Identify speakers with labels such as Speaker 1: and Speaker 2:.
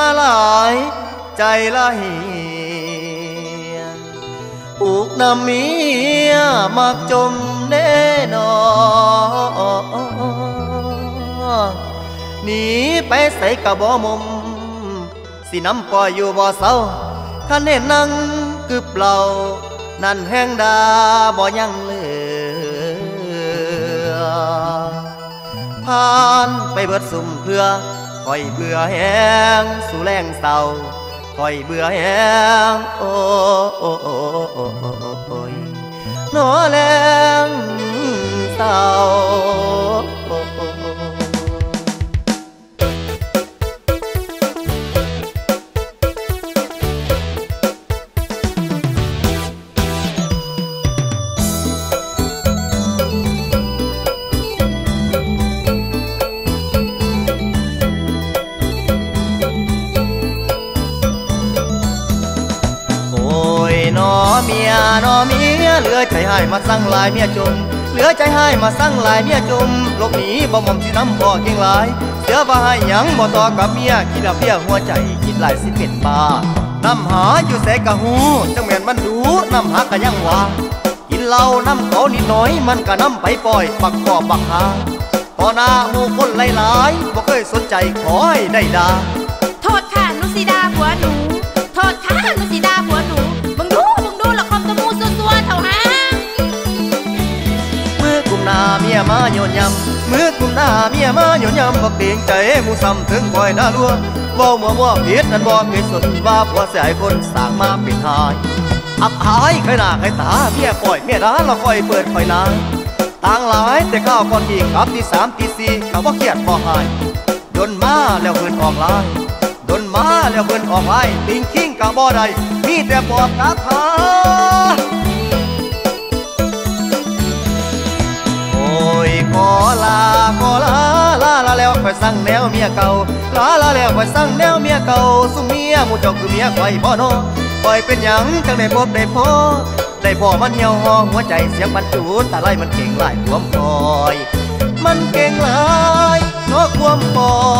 Speaker 1: มาหลายใจละเหียอุกน้ำเมียมักจมแน่นอนหนีไปใส่กระบ่มุม สิน้ำปล่อยอยู่บ่อเศร้าคันเห็นนั่งกึบเรานั่นแห้งดาบ่ยังเหลือผ่านไปเบิดสุ่มเพื่อ คอยเบื่อแหงสู่แรงเศร้าคอยเบื่อแหงโอ้โอ้โอ้โอ้โอ้โอ้ยนอแรงเศร้าโเมียนอเมียเหลือใจให้มาสั่งลายเมียจมเหลือใจให้มาสั่งลายเมียจมหลบหนีบ่หม่อมสิน้ำพ่อเก่งหลายเสียว่าให้ยังบ่ต่อกับเมียคิดละเพียหัวใจคิดหลายสิเป็นบ้าน้ำหาอยู่แสกะหูจังแม่นมันดูน้ำหากะยังว่ากินเหล้าน้ำเขานิดน่อยมันก็น้ำไปปล่อยปักกอปักหาต่อหน้าหมู่คนหลายๆบ่เคยสนใจขอให้ได้ด่า
Speaker 2: โทษค่ะ
Speaker 1: ยมาโยนยำมือกุมหน้าเมียมาโยนยำบอกเกรงใจมูซ้ำถึงคอยหน้าลัวเว้ามัวมัวผิดนั้นบอกเคยสนว่าผัวเสียคนสร้างมาป็นหาย อับอายใครหน้าใครตาเมียปล่อยเมียร้านเราคอยเปิดคอยนางต่างหลายแต่ข้าวก่อนที่ครับที่สามที่สี่เขาบ่าเครียดบ่หายดนมาแล้วเพิ่นออกลายดนมาแล้วเพิ่นออกลายติงคิงกะบ่ได้มีแต่ปอบกาถา ขอลาขอลาลาลาแล้วคอยสั่งแนวเมียเก่าลาลาแล้วคอยสั่งแนวเมียเก่าสุเมียมูเจ้าคือเมียคอยบ่โนคอยเป็นหยังจังได้พบได้พอได้พอมันเหี่ยวหอหัวใจเสียงมันจูดตาไล่มันเก่งหลายความปอย มันเก่งหลายนอกความปอย